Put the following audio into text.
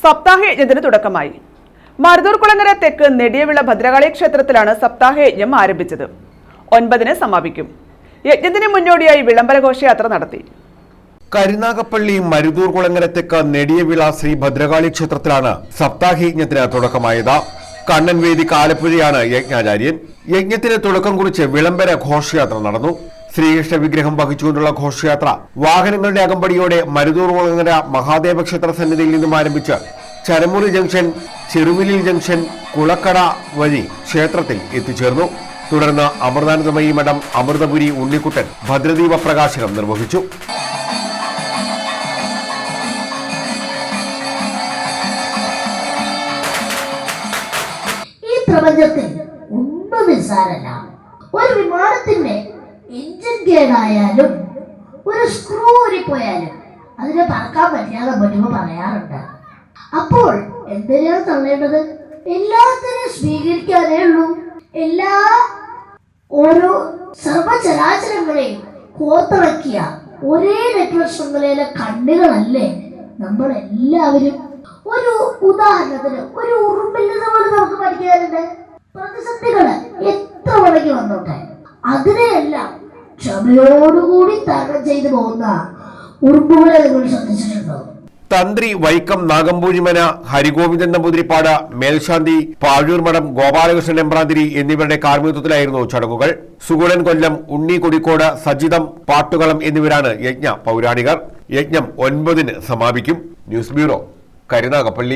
സപ്താഹ യജ്ഞത്തിന് തുടക്കമായി. മരുതൂർ കുളങ്ങര തെക്ക് നെടിയവിള ഭദ്രകാളി ക്ഷേത്രത്തിലാണ് സപ്താഹ യജ്ഞം ആരംഭിച്ചത്. ഒൻപതിന് സമാപിക്കും. യജ്ഞത്തിന് മുന്നോടിയായി വിളംബര ഘോഷയാത്ര നടത്തി. കരുനാഗപ്പള്ളി മരുതൂർ കുളങ്ങര തെക്ക് നെടിയവിള ശ്രീ ഭദ്രകാളി ക്ഷേത്രത്തിലാണ് സപ്താഹയജ്ഞത്തിന് തുടക്കമായത്. കണ്ണൻ വേദി ആലപ്പുഴയാണ് യജ്ഞാചാര്യൻ. യജ്ഞത്തിന് തുടക്കം കുറിച്ച് വിളംബര ഘോഷയാത്ര നടന്നു. ശ്രീകൃഷ്ണ വിഗ്രഹം വഹിച്ചുകൊണ്ടുള്ള ഘോഷയാത്ര വാഹനങ്ങളുടെ അകമ്പടിയോടെ മരുതൂർ വളങ്ങര മഹാദേവ ക്ഷേത്ര സന്നിധിയിൽ നിന്നും ആരംഭിച്ച് ചരമുറി ജംഗ്ഷൻ ചെറുവിലിൽ ജംഗ്ഷൻ കുളക്കട വഴി ക്ഷേത്രത്തിൽ എത്തിച്ചേർന്നു. തുടർന്ന് അമൃതാനന്ദമയി മഠം അമൃതപുരി ഉണ്ണിക്കുട്ടൻ ഭദ്രദീപ പ്രകാശനം നിർവഹിച്ചു. ഒരു വിമാനത്തിന്റെ എഞ്ചിൻ ഒരു സ്ക്രൂ ഊരിപ്പോയാലും അതിനെ പറക്കാൻ പറ്റാതെ പറ്റുമ്പോൾ പറയാറുണ്ട്. അപ്പോൾ എന്തിനാണ് തള്ളേണ്ടത്? എല്ലാത്തിനെയും സ്വീകരിക്കാനേ ഉള്ളൂ. എല്ലാ ഓരോ സർവചരാചരങ്ങളെയും കോത്തിറക്കിയ ഒരേ നെറ്റ്വർക്ക് ശൃംഖലയിലെ കണ്ണുകളല്ലേ നമ്മൾ എല്ലാവരും ഒരു ഉദാഹരണത്തിന് ഒരു ഉറുമ്പില്ലെന്ന് പോലും നമുക്ക് പഠിക്കാറുണ്ട്. പ്രതിസന്ധികൾ എത്ര മടങ്ങി വന്നോട്ടെ? അതിനെയെല്ലാം ക്ഷമയോടുകൂടി തരണം ചെയ്തു പോകുന്ന ഉറുപ്പുകളെ നിങ്ങൾ ശ്രദ്ധിച്ചിട്ടുണ്ടോ? തന്ത്രി വൈക്കം നാഗമ്പൂഴിമന ഹരിഗോവിന്ദൻ നമ്പൂതിരിപ്പാട് മേൽശാന്തി പാഴൂർ മഠം ഗോപാലകൃഷ്ണൻ എമ്പ്രാന്തിരി എന്നിവരുടെ കാർമ്മികത്വത്തിലായിരുന്നു ചടങ്ങുകൾ. സുഗുണൻ കൊല്ലം ഉണ്ണി കൊടിക്കോട് സജിതം പാട്ടുകളം എന്നിവരാണ് യജ്ഞ പൗരാണികർ. യജ്ഞം ഒൻപതിന് സമാപിക്കും. News bureau Karunagappally.